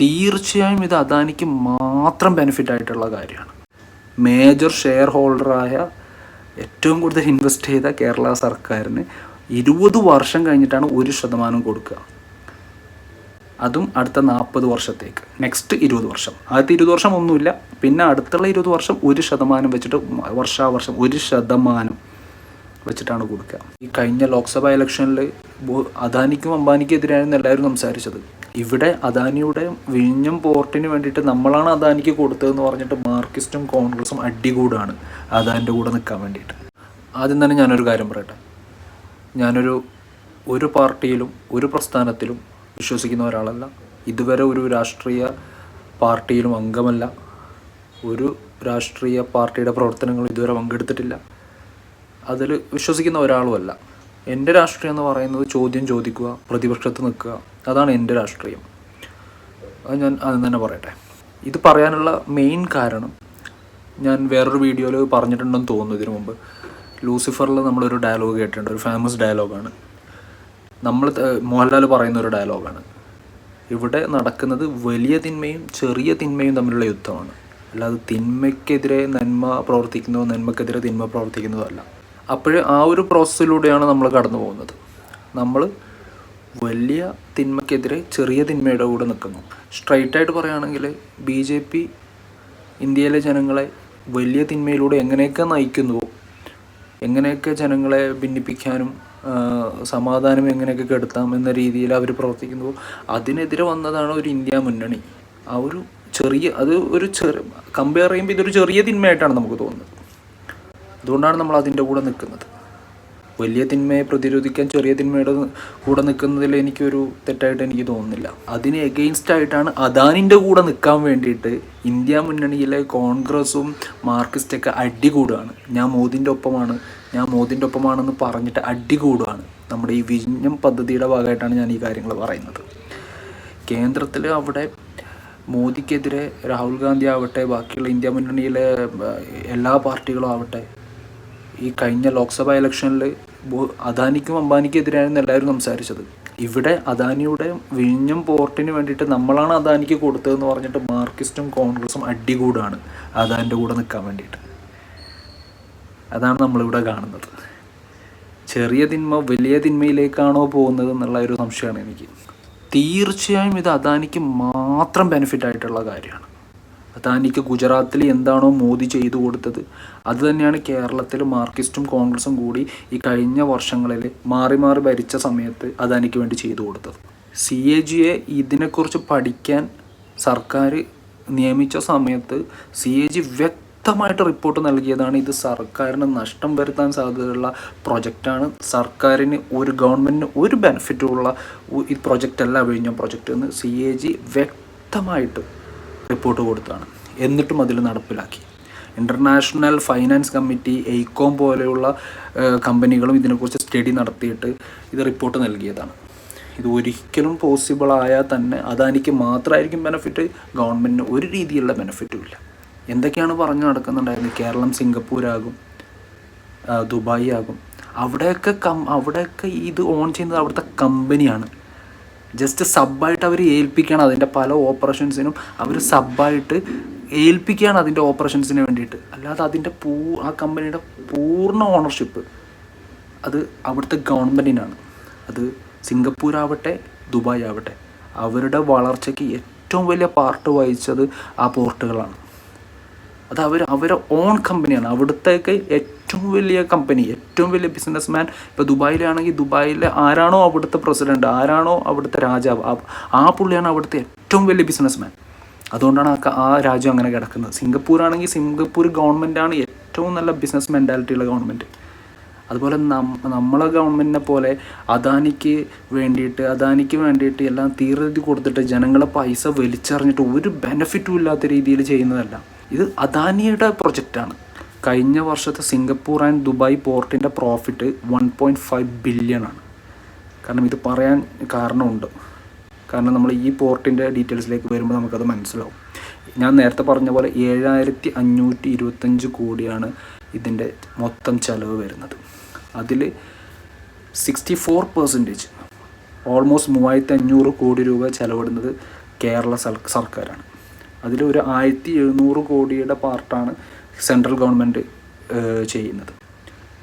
തീർച്ചയായും ഇത് അദാനിക്ക് മാത്രം ബെനിഫിറ്റ് ആയിട്ടുള്ള കാര്യമാണ്. മേജർ ഷെയർ ഹോൾഡറായ ഏറ്റവും കൂടുതൽ ഇൻവെസ്റ്റ് ചെയ്ത കേരള സർക്കാരിന് ഇരുപത് വർഷം കഴിഞ്ഞിട്ടാണ് ഒരു ശതമാനം കൊടുക്കുക. അതും അടുത്ത നാൽപ്പത് വർഷത്തേക്ക്. നെക്സ്റ്റ് ഇരുപത് വർഷം. ആദ്യത്തെ ഇരുപത് വർഷം ഒന്നുമില്ല. പിന്നെ അടുത്തുള്ള ഇരുപത് വർഷം ഒരു ശതമാനം വെച്ചിട്ട് വർഷാവർഷം ഒരു ശതമാനം വെച്ചിട്ടാണ് കൊടുക്കുക. ഈ കഴിഞ്ഞ ലോക്സഭാ ഇലക്ഷനിൽ അദാനിക്കും അംബാനിക്കും എതിരായിരുന്നു എല്ലാവരും സംസാരിച്ചത്. ഇവിടെ അദാനിയുടെ വിഴിഞ്ഞം പോർട്ടിന് വേണ്ടിയിട്ട് നമ്മളാണ് അദാനിക്ക് കൊടുത്തതെന്ന് പറഞ്ഞിട്ട് മാർക്കിസ്റ്റും കോൺഗ്രസും അടികൂടാണ് അദാനിന്റെ കൂടെ നിൽക്കാൻ വേണ്ടിയിട്ട്. ആദ്യം തന്നെ ഞാനൊരു കാര്യം പറയട്ടെ. ഞാനൊരു ഒരു പാർട്ടിയിലും ഒരു പ്രസ്ഥാനത്തിലും വിശ്വസിക്കുന്ന ഒരാളല്ല. ഇതുവരെ ഒരു രാഷ്ട്രീയ പാർട്ടിയിലും അംഗമല്ല. ഒരു രാഷ്ട്രീയ പാർട്ടിയുടെ പ്രവർത്തനങ്ങൾ ഇതുവരെ പങ്കെടുത്തിട്ടില്ല. അതിൽ വിശ്വസിക്കുന്ന ഒരാളുമല്ല എന്റെ രാഷ്ട്രീയം എന്ന് പറയുന്നത് ചോദ്യം ചോദിക്കുക പ്രതിപക്ഷത്ത് നിൽക്കുക അതാണ് എന്റെ രാഷ്ട്രീയം. അത് ഞാൻ ആദ്യം തന്നെ പറയട്ടെ. ഇത് പറയാനുള്ള മെയിൻ കാരണം ഞാൻ വേറൊരു വീഡിയോയിൽ പറഞ്ഞിട്ടുണ്ടെന്ന് തോന്നുന്നു ഇതിനു മുമ്പ്. ലൂസിഫറിൽ നമ്മളൊരു ഡയലോഗ് കേട്ടിട്ടുണ്ട്. ഒരു ഫേമസ് ഡയലോഗാണ് നമ്മൾ മോഹൻലാൽ പറയുന്ന ഒരു ഡയലോഗാണ് ഇവിടെ നടക്കുന്നത് വലിയ തിന്മയും ചെറിയ തിന്മയും തമ്മിലുള്ള യുദ്ധമാണ്. അല്ലാതെ തിന്മയ്ക്കെതിരെ നന്മ പ്രവർത്തിക്കുന്നതോ നന്മക്കെതിരെ തിന്മ പ്രവർത്തിക്കുന്നതോ അല്ല. അപ്പോൾ ആ ഒരു പ്രോസസ്സിലൂടെയാണ് നമ്മൾ കടന്നു പോകുന്നത് നമ്മൾ വലിയ തിന്മയ്ക്കെതിരെ ചെറിയ തിന്മയുടെ കൂടെ നിൽക്കുന്നു. സ്ട്രൈറ്റായിട്ട് പറയുകയാണെങ്കിൽ ബി ജെ പി ഇന്ത്യയിലെ ജനങ്ങളെ വലിയ തിന്മയിലൂടെ എങ്ങനെയൊക്കെ നയിക്കുന്നുവോ എങ്ങനെയൊക്കെ ജനങ്ങളെ ഭിന്നിപ്പിക്കാനും സമാധാനം എങ്ങനെയൊക്കെ കെടുത്താം എന്ന രീതിയിൽ അവർ പ്രവർത്തിക്കുന്നുവോ അതിനെതിരെ വന്നതാണ് ഒരു ഇന്ത്യ മുന്നണി. ആ ഒരു ചെറിയ അത് ഒരു ചെറിയ കമ്പയർ ചെയ്യുമ്പോൾ ഇതൊരു ചെറിയ തിന്മയായിട്ടാണ് നമുക്ക് തോന്നുന്നത്. അതുകൊണ്ടാണ് നമ്മൾ അതിന്റെ കൂടെ നിൽക്കുന്നത്. വലിയ തിന്മയെ പ്രതിരോധിക്കാൻ ചെറിയ തിന്മയുടെ കൂടെ നിൽക്കുന്നതിൽ എനിക്കൊരു തെറ്റായിട്ട് എനിക്ക് തോന്നുന്നില്ല. അതിന് എഗെയിൻസ്റ്റ് ആയിട്ടാണ് അദാനിന്റെ കൂടെ നിൽക്കാൻ വേണ്ടിയിട്ട് ഇന്ത്യ മുന്നണിയിലെ കോൺഗ്രസും മാർക്സിസ്റ്റൊക്കെ അടികൂടുകയാണ്. ഞാൻ മോദിന്റെ ഒപ്പമാണ്. ഞാൻ മോദിന്റെ ഒപ്പമാണെന്ന് പറഞ്ഞിട്ട് അടികൂടുകയാണ്. നമ്മുടെ ഈ വിഴിഞ്ഞം പദ്ധതിയുടെ ഭാഗമായിട്ടാണ് ഞാൻ ഈ കാര്യങ്ങൾ പറയുന്നത്. കേന്ദ്രത്തിൽ അവിടെ മോദിക്കെതിരെ രാഹുൽ ഗാന്ധി ആവട്ടെ ബാക്കിയുള്ള ഇന്ത്യ മുന്നണിയിലെ എല്ലാ പാർട്ടികളും ആവട്ടെ ഈ കഴിഞ്ഞ ലോക്സഭാ ഇലക്ഷനിൽ അദാനിക്കും അംബാനിക്കും എതിരായിരുന്നു എല്ലാവരും സംസാരിച്ചത്. ഇവിടെ അദാനിയുടെ വിഴിഞ്ഞം പോർട്ടിന് വേണ്ടിയിട്ട് നമ്മളാണ് അദാനിക്ക് കൊടുത്തതെന്ന് പറഞ്ഞിട്ട് മാർക്സിസ്റ്റും കോൺഗ്രസും അടികൂടാണ് അദാനിന്റെ കൂടെ നിൽക്കാൻ വേണ്ടിയിട്ട്. അതാണ് നമ്മളിവിടെ കാണുന്നത്. ചെറിയ തിന്മ വലിയ തിന്മയിലേക്കാണോ പോകുന്നത് എന്നുള്ള ഒരു സംശയമാണ് എനിക്ക്. തീർച്ചയായും ഇത് അദാനിക്ക് മാത്രം ബെനിഫിറ്റ് ആയിട്ടുള്ള കാര്യമാണ്. അദാനിക്ക് ഗുജറാത്തിൽ എന്താണോ മോദി ചെയ്തു കൊടുത്തത്. അത് തന്നെയാണ് കേരളത്തിൽ മാർക്സിസ്റ്റും കോൺഗ്രസും കൂടി ഈ കഴിഞ്ഞ വർഷങ്ങളിൽ മാറി മാറി ഭരിച്ച സമയത്ത് അദാനിക്ക് വേണ്ടി ചെയ്തു കൊടുത്തത്. സി എ ജിയെ ഇതിനെക്കുറിച്ച് പഠിക്കാൻ സർക്കാർ നിയമിച്ച സമയത്ത് സി എ ജി വ്യക്തമായിട്ട് റിപ്പോർട്ട് നൽകിയതാണ് ഇത് സർക്കാരിന് നഷ്ടം വരുത്താൻ സാധ്യതയുള്ള പ്രൊജക്റ്റാണ്. സർക്കാരിന് ഒരു ഗവൺമെന്റിന് ഒരു ബെനിഫിറ്റുള്ള ഈ പ്രൊജക്റ്റല്ല വിഴിഞ്ഞം പ്രൊജക്റ്റ് എന്ന് സി എ ജി വ്യക്തമായിട്ട് റിപ്പോർട്ട് കൊടുത്താണ് എന്നിട്ടും അതിൽ നടപ്പിലാക്കി. ഇന്റർനാഷണൽ ഫൈനാൻസ് കമ്മിറ്റി എയ്ക്കോം പോലെയുള്ള കമ്പനികളും ഇതിനെക്കുറിച്ച് സ്റ്റഡി നടത്തിയിട്ട് ഇത് റിപ്പോർട്ട് നൽകിയതാണ്. ഇത് ഒരിക്കലും പോസിബിൾ ആയാൽ തന്നെ അദാനിക്ക് മാത്രമായിരിക്കും ബെനഫിറ്റ് ഗവൺമെന്റിന് ഒരു രീതിയിലുള്ള ബെനഫിറ്റും ഇല്ല. എന്തൊക്കെയാണ് പറഞ്ഞു നടക്കുന്നുണ്ടായിരുന്നത്? കേരളം സിംഗപ്പൂരാകും ദുബായ് ആകും അവിടെയൊക്കെ കം അവിടെയൊക്കെ ഇത് ഓൺ ചെയ്യുന്നത് അവിടുത്തെ കമ്പനിയാണ് ജസ്റ്റ് സബ്ബായിട്ട് അവർ ഏൽപ്പിക്കുകയാണ് അതിന്റെ പല ഓപ്പറേഷൻസിനും. അവർ സബ്ബായിട്ട് ഏൽപ്പിക്കുകയാണ് അതിന്റെ ഓപ്പറേഷൻസിന് വേണ്ടിയിട്ട്. അല്ലാതെ അതിന്റെ പൂ ആ കമ്പനിയുടെ പൂർണ ഓണർഷിപ്പ് അത് അവിടുത്തെ ഗവൺമെന്റിനാണ് അത് സിംഗപ്പൂർ ആവട്ടെ ദുബായ് ആവട്ടെ. അവരുടെ വളർച്ചയ്ക്ക് ഏറ്റവും വലിയ പാർട്ട് വഹിച്ചത് ആ പോർട്ടുകളാണ്. അത് അവർ അവരെ ഓൺ കമ്പനിയാണ് അവിടുത്തേക്ക് ഏറ്റവും വലിയ കമ്പനി ഏറ്റവും വലിയ ബിസിനസ്മാൻ ഇപ്പോൾ ദുബായിലാണെങ്കിൽ ദുബായിലെ ആരാണോ അവിടുത്തെ പ്രസിഡന്റ് ആരാണോ അവിടുത്തെ രാജാവ് ആ- പുള്ളിയാണ് അവിടുത്തെ ഏറ്റവും വലിയ ബിസിനസ്മാൻ അതുകൊണ്ടാണ് ആ രാജ്യം അങ്ങനെ കിടക്കുന്നത്. സിംഗപ്പൂർ ആണെങ്കിൽ സിംഗപ്പൂർ ഗവൺമെന്റാണ് ഏറ്റവും നല്ല ബിസിനസ് മെന്റാലിറ്റിയുള്ള ഗവൺമെന്റ് അതുപോലെ നമ്മളെ ഗവൺമെന്റിനെ പോലെ അദാനിക്ക് വേണ്ടിയിട്ട് അദാനിക്ക് വേണ്ടിയിട്ട് എല്ലാം തീർത്തി കൊടുത്തിട്ട് ജനങ്ങളെ പൈസ വലിച്ചെറിഞ്ഞിട്ട് ഒരു ബെനിഫിറ്റും ഇല്ലാത്ത രീതിയിൽ ചെയ്യുന്നതല്ല. ഇത് അദാനിയുടെ പ്രൊജക്റ്റാണ് കഴിഞ്ഞ വർഷത്തെ സിംഗപ്പൂർ ആൻഡ് ദുബായ് പോർട്ടിന്റെ profit one point five billion ആണ്. കാരണം ഇത് പറയാൻ കാരണമുണ്ട്. കാരണം നമ്മൾ ഈ പോർട്ടിന്റെ ഡീറ്റെയിൽസിലേക്ക് വരുമ്പോൾ നമുക്കത് മനസ്സിലാവും. ഞാൻ നേരത്തെ പറഞ്ഞ പോലെ ഏഴായിരത്തി അഞ്ഞൂറ്റി ഇരുപത്തഞ്ച് കോടിയാണ് ഇതിന്റെ മൊത്തം ചിലവ് വരുന്നത്. അതിൽ സിക്സ്റ്റി ഫോർ പെർസെന്റേജ് ഓൾമോസ്റ്റ് മൂവായിരത്തി അഞ്ഞൂറ് കോടി രൂപ ചിലവിടുന്നത് കേരള സർക്കാരാണ്. അതിലൊരു ആയിരത്തി എഴുന്നൂറ് കോടിയുടെ പാർട്ടാണ് സെൻട്രൽ ഗവൺമെന്റ് ചെയ്യുന്നത്.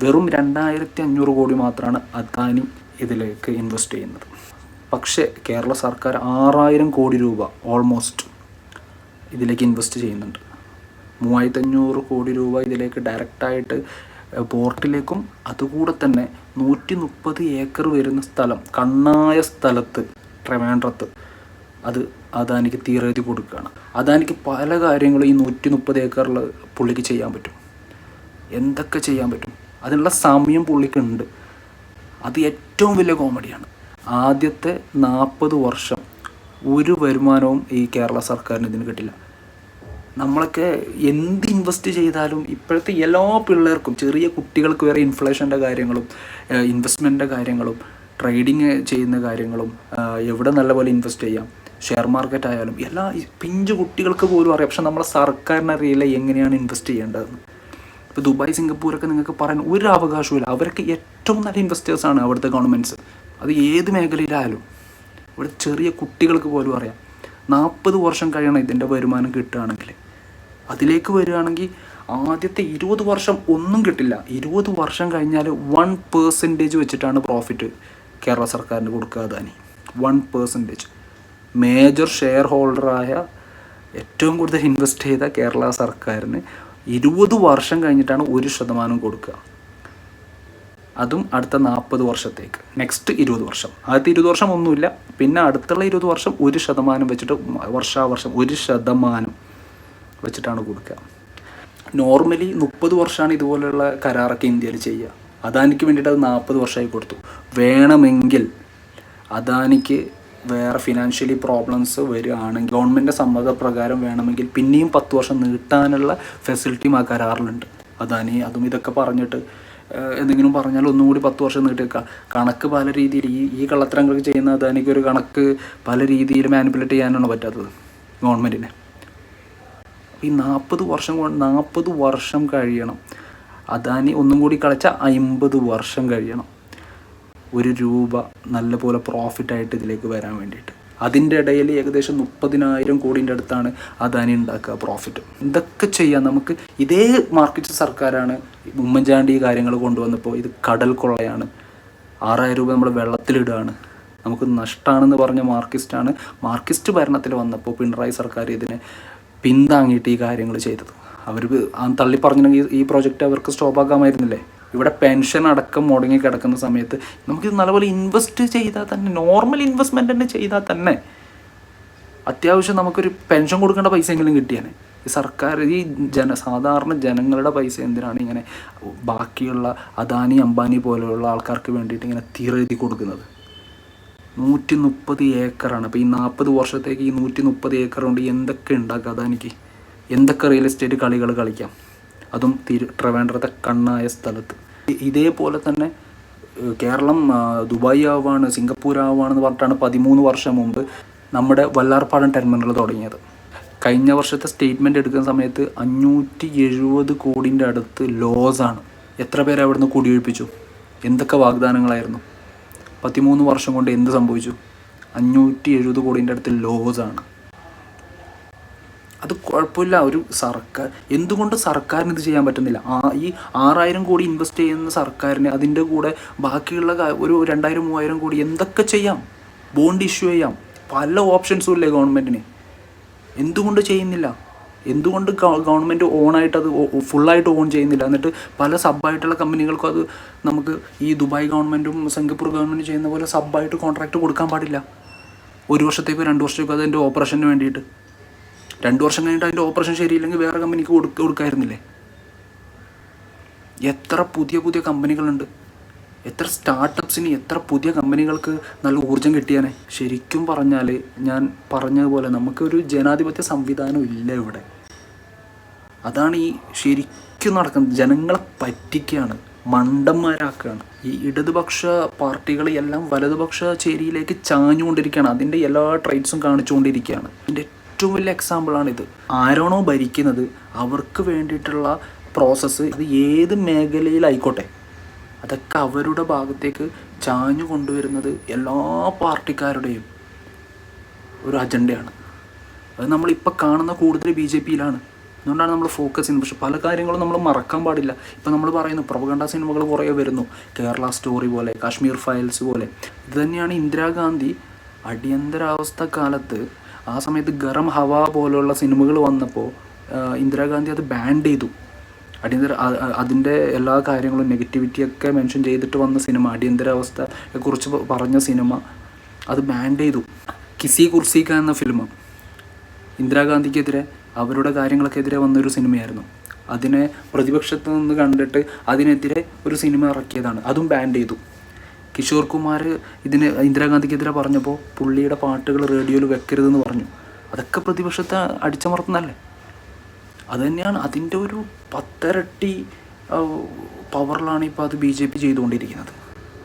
വെറും രണ്ടായിരത്തി അഞ്ഞൂറ് കോടി മാത്രമാണ് അദാനി ഇതിലേക്ക് ഇൻവെസ്റ്റ് ചെയ്യുന്നത്. പക്ഷേ കേരള സർക്കാർ ആറായിരം കോടി രൂപ ഓൾമോസ്റ്റ് ഇതിലേക്ക് ഇൻവെസ്റ്റ് ചെയ്യുന്നുണ്ട്. മൂവായിരത്തി അഞ്ഞൂറ് കോടി രൂപ ഇതിലേക്ക് ഡയറക്റ്റായിട്ട് പോർട്ടിലേക്കും അതുകൂടെ തന്നെ നൂറ്റി മുപ്പത് ഏക്കർ വരുന്ന സ്ഥലം കണ്ണായ സ്ഥലത്ത് ട്രിവാൻഡ്രത്ത് അത് അദാനിക്ക് തീരെഴുതി കൊടുക്കുകയാണ്. അദാനിക്ക് പല കാര്യങ്ങളും ഈ നൂറ്റി മുപ്പത് ഏക്കറിൽ പുള്ളിക്ക് ചെയ്യാൻ പറ്റും. എന്തൊക്കെ ചെയ്യാൻ പറ്റും? അതിനുള്ള സമയം പുള്ളിക്കുണ്ട്. അത് ഏറ്റവും വലിയ കോമഡിയാണ്. ആദ്യത്തെ നാൽപ്പത് വർഷം ഒരു വരുമാനവും ഈ കേരള സർക്കാരിന് ഇതിന് കിട്ടില്ല. നമ്മളൊക്കെ എന്ത് ഇൻവെസ്റ്റ് ചെയ്താലും ഇപ്പോഴത്തെ എല്ലാ പിള്ളേർക്കും ചെറിയ കുട്ടികൾക്ക് വരെ ഇൻഫ്ലേഷന്റെ കാര്യങ്ങളും ഇൻവെസ്റ്റ്മെന്റിന്റെ കാര്യങ്ങളും ട്രേഡിങ് ചെയ്യുന്ന കാര്യങ്ങളും എവിടെ നല്ലപോലെ ഇൻവെസ്റ്റ് ചെയ്യാം. ഷെയർ മാർക്കറ്റ് ആയാലും എല്ലാ പിഞ്ച് കുട്ടികൾക്ക് പോലും അറിയാം. പക്ഷെ നമ്മുടെ സർക്കാരിനെ അറിയില്ല എങ്ങനെയാണ് ഇൻവെസ്റ്റ് ചെയ്യേണ്ടതെന്ന് ഇപ്പോൾ ദുബായ് സിംഗപ്പൂരൊക്കെ നിങ്ങൾക്ക് പറയാൻ ഒരു അവകാശവുമില്ല. അവരൊക്കെ ഏറ്റവും നല്ല ഇൻവെസ്റ്റേഴ്സാണ് അവിടുത്തെ ഗവൺമെന്റ്സ് അത് ഏത് മേഖലയിലായാലും. ഇവിടെ ചെറിയ കുട്ടികൾക്ക് പോലും അറിയാം. നാൽപ്പത് വർഷം കഴിയണം ഇതിന്റെ വരുമാനം കിട്ടുകയാണെങ്കിൽ. അതിലേക്ക് വരികയാണെങ്കിൽ ആദ്യത്തെ ഇരുപത് വർഷം ഒന്നും കിട്ടില്ല. ഇരുപത് വർഷം കഴിഞ്ഞാൽ വൺ പേഴ്സന്റേജ് വെച്ചിട്ടാണ് പ്രോഫിറ്റ് കേരള സർക്കാരിന് കൊടുക്കുക Adani one percentage major share ഹോൾഡറായ ഏറ്റവും കൂടുതൽ ഇൻവെസ്റ്റ് ചെയ്ത കേരള സർക്കാരിന് ഇരുപത് വർഷം കഴിഞ്ഞിട്ടാണ് ഒരു ശതമാനം കൊടുക്കുക. അതും അടുത്ത നാൽപ്പത് വർഷത്തേക്ക്. നെക്സ്റ്റ് ഇരുപത് വർഷം. ആദ്യത്തെ ഇരുപത് വർഷം ഒന്നുമില്ല. പിന്നെ അടുത്തുള്ള ഇരുപത് വർഷം ഒരു ശതമാനം വെച്ചിട്ട് വർഷാവർഷം ഒരു ശതമാനം വെച്ചിട്ടാണ് കൊടുക്കുക. നോർമലി മുപ്പത് വർഷമാണ് ഇതുപോലെയുള്ള കരാറൊക്കെ ഇന്ത്യയിൽ ചെയ്യുക. അദാനിക്ക് വേണ്ടിയിട്ട് അത് നാൽപ്പത് വർഷമായി കൊടുത്തു. വേണമെങ്കിൽ അദാനിക്ക് വേറെ ഫിനാൻഷ്യലി പ്രോബ്ലംസ് വരികയാണെങ്കിൽ ഗവൺമെന്റ് സമ്മതപ്രകാരം വേണമെങ്കിൽ പിന്നെയും പത്ത് വർഷം നീട്ടാനുള്ള ഫെസിലിറ്റിയും ആ കരാറിലുണ്ട്. അതാനി അതും ഇതൊക്കെ പറഞ്ഞിട്ട് എന്തെങ്കിലും പറഞ്ഞാൽ ഒന്നും കൂടി പത്ത് വർഷം നീട്ടിയേക്കാം കണക്ക് പല രീതിയിൽ ഈ ഈ കള്ളത്തരങ്ങൾക്ക് ചെയ്യുന്ന അദാനിക്ക് ഒരു കണക്ക് പല രീതിയിൽ മാനിപ്പുലേറ്റ് ചെയ്യാനാണ് പറ്റാത്തത് ഗവൺമെന്റിനെ ഈ നാൽപ്പത് വർഷം കൊണ്ട് നാൽപ്പത് വർഷം കഴിയണം. അദാനി ഒന്നും കൂടി കളിച്ച അമ്പത് വർഷം കഴിയണം. ഒരു രൂപ നല്ലപോലെ പ്രോഫിറ്റായിട്ട് ഇതിലേക്ക് വരാൻ വേണ്ടിയിട്ട്. അതിന്റെ ഇടയിൽ ഏകദേശം മുപ്പതിനായിരം കോടിന്റെ അടുത്താണ് അദാനി ഉണ്ടാക്കുക പ്രോഫിറ്റ് ഇതൊക്കെ ചെയ്യാൻ നമുക്ക് ഇതേ മാർക്കറ്റ് സർക്കാരാണ് ഉമ്മൻചാണ്ടി കാര്യങ്ങൾ കൊണ്ടുവന്നപ്പോൾ ഇത് കടൽ കൊള്ളയാണ്. ആറായിരം രൂപ നമ്മൾ വെള്ളത്തിലിടുകയാണ്. നമുക്ക് നഷ്ടമാണെന്ന് പറഞ്ഞ മാർക്കിസ്റ്റാണ് മാർക്കിസ്റ്റ് ഭരണത്തിൽ വന്നപ്പോൾ പിണറായി സർക്കാർ ഇതിനെ പിന്താങ്ങിയിട്ട് ഈ കാര്യങ്ങൾ ചെയ്തത്. അവർ തള്ളി പറഞ്ഞിട്ടുണ്ടെങ്കിൽ ഈ പ്രോജക്റ്റ് അവർക്ക് സ്റ്റോപ്പ് ആക്കാമായിരുന്നില്ലേ? ഇവിടെ പെൻഷൻ അടക്കം മുടങ്ങി കിടക്കുന്ന സമയത്ത് നമുക്കിത് നല്ലപോലെ ഇൻവെസ്റ്റ് ചെയ്താൽ തന്നെ നോർമൽ ഇൻവെസ്റ്റ്മെന്റ് തന്നെ ചെയ്താൽ തന്നെ അത്യാവശ്യം നമുക്കൊരു പെൻഷൻ കൊടുക്കേണ്ട പൈസ എങ്കിലും കിട്ടിയാണ് ഈ സർക്കാർ ഈ ജന സാധാരണ ജനങ്ങളുടെ പൈസ എന്തിനാണ് ഇങ്ങനെ ബാക്കിയുള്ള അദാനി അംബാനി പോലെയുള്ള ആൾക്കാർക്ക് വേണ്ടിയിട്ട് ഇങ്ങനെ തീരെഴുതി കൊടുക്കുന്നത്? നൂറ്റി മുപ്പത് ഏക്കറാണ്. അപ്പോൾ ഈ നാൽപ്പത് വർഷത്തേക്ക് ഈ നൂറ്റി മുപ്പത് ഏക്കർ കൊണ്ട് എന്തൊക്കെ ഉണ്ടാക്കുക അദാനിക്ക്? എന്തൊക്കെ റിയൽ എസ്റ്റേറ്റ് കളികൾ കളിക്കാം? അതും തിരു ട്രിവാൻഡ്രത്തെ കണ്ണായ സ്ഥലത്ത്. ഇതേപോലെ തന്നെ കേരളം ദുബായ് ആവാണ് സിംഗപ്പൂർ ആവാണെന്ന് പറഞ്ഞിട്ടാണ് പതിമൂന്ന് വർഷം മുമ്പ് നമ്മുടെ വല്ലാർപ്പാടം ടെർമിനൽ തുടങ്ങിയത്. കഴിഞ്ഞ വർഷത്തെ സ്റ്റേറ്റ്മെന്റ് എടുക്കുന്ന സമയത്ത് അഞ്ഞൂറ്റി എഴുപത് കോടിന്റെ അടുത്ത് ലോസാണ് എത്ര പേരെ അവിടുന്ന് കുടിയൊഴിപ്പിച്ചു? എന്തൊക്കെ വാഗ്ദാനങ്ങളായിരുന്നു? പതിമൂന്ന് വർഷം കൊണ്ട് എന്ത് സംഭവിച്ചു? അഞ്ഞൂറ്റി എഴുപത് കോടിന്റെ അടുത്ത് ലോസാണ് അത് കുഴപ്പമില്ല. ഒരു സർക്കാർ എന്തുകൊണ്ട് സർക്കാരിന് ഇത് ചെയ്യാൻ പറ്റുന്നില്ല? ആ ഈ ആറായിരം കോടി ഇൻവെസ്റ്റ് ചെയ്യുന്ന സർക്കാരിന് അതിന്റെ കൂടെ ബാക്കിയുള്ള ഒരു രണ്ടായിരം മൂവായിരം കോടി എന്തൊക്കെ ചെയ്യാം? ബോണ്ട് ഇഷ്യൂ ചെയ്യാം. പല ഓപ്ഷൻസും ഇല്ലേ ഗവൺമെന്റിന് എന്തുകൊണ്ട് ചെയ്യുന്നില്ല? എന്തുകൊണ്ട് ഗവൺമെന്റ് ഓണായിട്ട് അത് ഫുള്ളായിട്ട് ഓൺ ചെയ്യുന്നില്ല? എന്നിട്ട് പല സബ്ബായിട്ടുള്ള കമ്പനികൾക്കും അത് നമുക്ക് ഈ ദുബായ് ഗവൺമെന്റും സിംഗപ്പൂർ ഗവൺമെന്റും ചെയ്യുന്ന പോലെ സബ്ബായിട്ട് കോൺട്രാക്റ്റ് കൊടുക്കാൻ പാടില്ല. ഒരു വർഷത്തേക്കോ രണ്ട് വർഷത്തേക്കോ അതിന്റെ ഓപ്പറേഷന് വേണ്ടിയിട്ട്. രണ്ട് വർഷം കഴിഞ്ഞിട്ട് അതിന്റെ ഓപ്പറേഷൻ ശരിയില്ലെങ്കിൽ വേറെ കമ്പനിക്ക് കൊടുക്ക കൊടുക്കായിരുന്നില്ലേ? എത്ര പുതിയ പുതിയ കമ്പനികളുണ്ട്. എത്ര സ്റ്റാർട്ടപ്സിന് എത്ര പുതിയ കമ്പനികൾക്ക് നല്ല ഊർജം കിട്ടിയാനെ. ശരിക്കും പറഞ്ഞാൽ ഞാൻ പറഞ്ഞതുപോലെ നമുക്കൊരു ജനാധിപത്യ സംവിധാനം ഇല്ല ഇവിടെ. അതാണ് ഈ ശരിക്കും നടക്കുന്നത് ജനങ്ങളെ പറ്റിക്കുകയാണ് മണ്ടന്മാരാക്കുകയാണ് ഈ ഇടതുപക്ഷ പാർട്ടികൾ എല്ലാം വലതുപക്ഷ ചേരിയിലേക്ക് ചാഞ്ഞുകൊണ്ടിരിക്കുകയാണ്. അതിന്റെ എല്ലാ ട്രൈറ്റ്സും കാണിച്ചുകൊണ്ടിരിക്കുകയാണ്. ഇതിന്റെ ഏറ്റവും വലിയ എക്സാമ്പിളാണിത് ആരാണോ ഭരിക്കുന്നത് അവർക്ക് വേണ്ടിയിട്ടുള്ള പ്രോസസ്സ് അത് ഏത് മേഖലയിലായിക്കോട്ടെ അതൊക്കെ അവരുടെ ഭാഗത്തേക്ക് ചാഞ്ഞു കൊണ്ടുവരുന്നത് എല്ലാ പാർട്ടിക്കാരുടെയും ഒരു അജണ്ടയാണ് അത് നമ്മളിപ്പോൾ കാണുന്ന കൂടുതൽ ബി ജെ പിയിലാണ്. അതുകൊണ്ടാണ് നമ്മൾ ഫോക്കസ് ചെയ്യുന്നത്. പക്ഷെ പല കാര്യങ്ങളും നമ്മൾ മറക്കാൻ പാടില്ല. ഇപ്പം നമ്മൾ പറയുന്നു പ്രൊപഗണ്ട സിനിമകൾ കുറേ വരുന്നു. കേരള സ്റ്റോറി പോലെ കാശ്മീർ ഫയൽസ് പോലെ. ഇത് തന്നെയാണ് ഇന്ദിരാഗാന്ധി അടിയന്തരാവസ്ഥ കാലത്ത് ആ സമയത്ത് ഗറം ഹവ പോലുള്ള സിനിമകൾ വന്നപ്പോൾ ഇന്ദിരാഗാന്ധി അത് ബാൻ ചെയ്തു. അടിയന്തര അതിന്റെ എല്ലാ കാര്യങ്ങളും നെഗറ്റിവിറ്റിയൊക്കെ മെൻഷൻ ചെയ്തിട്ട് വന്ന സിനിമ അടിയന്തരാവസ്ഥയെ കുറിച്ച് പ- പറഞ്ഞ സിനിമ അത് ബാൻ ചെയ്തു. കിസി കുർസിക്ക എന്ന ഫിലിം ഇന്ദിരാഗാന്ധിക്കെതിരെ അവരുടെ കാര്യങ്ങൾക്കെതിരെ വന്നൊരു സിനിമയായിരുന്നു. അതിനെ പ്രതിപക്ഷത്ത് നിന്ന് കണ്ടിട്ട് അതിനെതിരെ ഒരു സിനിമ ഇറക്കിയതാണ്. അതും ബാൻ ചെയ്തു. കിഷോർ കുമാർ ഇതിന് ഇന്ദിരാഗാന്ധിക്കെതിരെ പറഞ്ഞപ്പോൾ പുള്ളിയുടെ പാട്ടുകൾ റേഡിയോയിൽ വെക്കരുതെന്ന് പറഞ്ഞു. അതൊക്കെ പ്രതിപക്ഷത്തെ അടിച്ചമർത്തുന്നല്ലേ അത് തന്നെയാണ് അതിന്റെ ഒരു പത്തരട്ടി പവറിലാണ് ഇപ്പോൾ അത് ബി ജെ പി ചെയ്തുകൊണ്ടിരിക്കുന്നത്.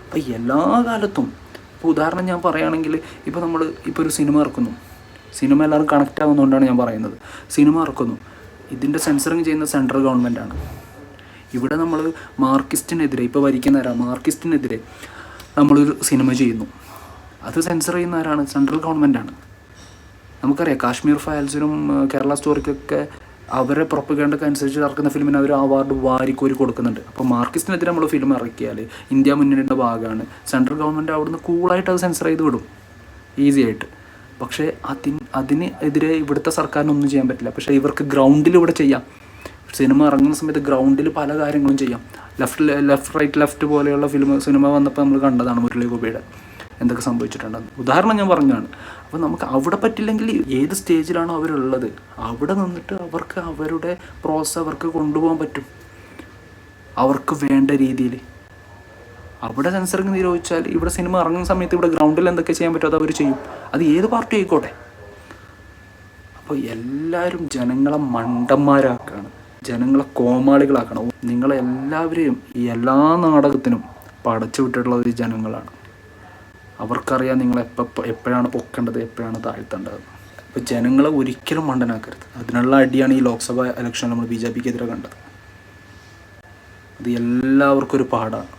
അപ്പം എല്ലാ കാലത്തും ഇപ്പോൾ ഉദാഹരണം ഞാൻ പറയുകയാണെങ്കിൽ ഇപ്പോൾ നമ്മൾ ഇപ്പോൾ ഒരു സിനിമ ഇറക്കുന്നു. സിനിമ എല്ലാവരും കണക്റ്റ് ആകുന്നതുകൊണ്ടാണ് ഞാൻ പറയുന്നത്. സിനിമ ഇറക്കുന്നു. ഇതിന്റെ സെൻസറിങ് ചെയ്യുന്ന സെൻട്രൽ ഗവൺമെന്റാണ് ഇവിടെ നമ്മൾ മാർക്കിസ്റ്റിനെതിരെ ഇപ്പോൾ വരിക്കുന്നവരാണ് മാർക്കിസ്റ്റിനെതിരെ നമ്മളൊരു സിനിമ ചെയ്യുന്നു. അത് സെൻസർ ചെയ്യുന്ന ആരാണ്? സെൻട്രൽ ഗവൺമെന്റാണ്. നമുക്കറിയാം കാശ്മീർ ഫയൽസിനും കേരള സ്റ്റോറിക്കൊക്കെ അവരെ പ്രൊപ്പഗേണ്ടക്ക് അനുസരിച്ച് ഇറക്കുന്ന ഫിലിമിന് അവർ അവാർഡ് വാരിക്കോരി കൊടുക്കുന്നുണ്ട്. അപ്പോൾ മാർക്കിസ്റ്റിനെതിരെ നമ്മൾ ഫിലിം ഇറക്കിയാൽ ഇന്ത്യ മുന്നണിയുടെ ഭാഗമാണ് സെൻട്രൽ ഗവൺമെന്റ് അവിടുന്ന് കൂളായിട്ട് അത് സെൻസർ ചെയ്ത് വിടും. ഈസി ആയിട്ട്. പക്ഷേ അതിന് അതിന് എതിരെ ഇവിടുത്തെ സർക്കാരിനൊന്നും ചെയ്യാൻ പറ്റില്ല. പക്ഷേ ഇവർക്ക് ഗ്രൗണ്ടിൽ ഇവിടെ ചെയ്യാം. സിനിമ ഇറങ്ങുന്ന സമയത്ത് ഗ്രൗണ്ടിൽ പല കാര്യങ്ങളും ചെയ്യാം. ലെഫ്റ്റ് ലെഫ്റ്റ് റൈറ്റ് ലെഫ്റ്റ് പോലെയുള്ള ഫിലിം സിനിമ വന്നപ്പോൾ നമ്മൾ കണ്ടതാണ് മുരളി ഗോപിയുടെ എന്തൊക്കെ സംഭവിച്ചിട്ടുണ്ടെന്ന്. ഉദാഹരണം ഞാൻ പറഞ്ഞതാണ്. അപ്പോൾ നമുക്ക് അവിടെ പറ്റില്ലെങ്കിൽ ഏത് സ്റ്റേജിലാണോ അവരുള്ളത് അവിടെ നിന്നിട്ട് അവർക്ക് അവരുടെ പ്രോസസ് അവർക്ക് കൊണ്ടുപോകാൻ പറ്റും. അവർക്ക് വേണ്ട രീതിയിൽ. അവിടെ സെൻസറിങ് നിരോധിച്ചാൽ ഇവിടെ സിനിമ ഇറങ്ങുന്ന സമയത്ത് ഇവിടെ ഗ്രൗണ്ടിൽ എന്തൊക്കെ ചെയ്യാൻ പറ്റുമോ അത് അവർ ചെയ്യും. അത് ഏത് പാർട്ടി ആയിക്കോട്ടെ അപ്പോൾ എല്ലാവരും ജനങ്ങളെ മണ്ടന്മാരാക്കാണ് ജനങ്ങളെ കോമാളികളാക്കണം. നിങ്ങളെ എല്ലാവരെയും ഈ എല്ലാ നാടകത്തിനും പടച്ചു വിട്ടിട്ടുള്ളത് ഈ ജനങ്ങളാണ്. അവർക്കറിയാം നിങ്ങൾ എപ്പോൾ എപ്പോഴാണ് പൊക്കേണ്ടത് എപ്പോഴാണ് താഴ്ത്തേണ്ടത്. അപ്പോൾ ജനങ്ങളെ ഒരിക്കലും മണ്ടനാക്കരുത്. അതിനുള്ള അടിയാണ് ഈ ലോക്സഭ ഇലക്ഷനിൽ നമ്മൾ ബി ജെ പിക്കെതിരെ കണ്ടത്. അത് എല്ലാവർക്കും ഒരു പാടാണ്.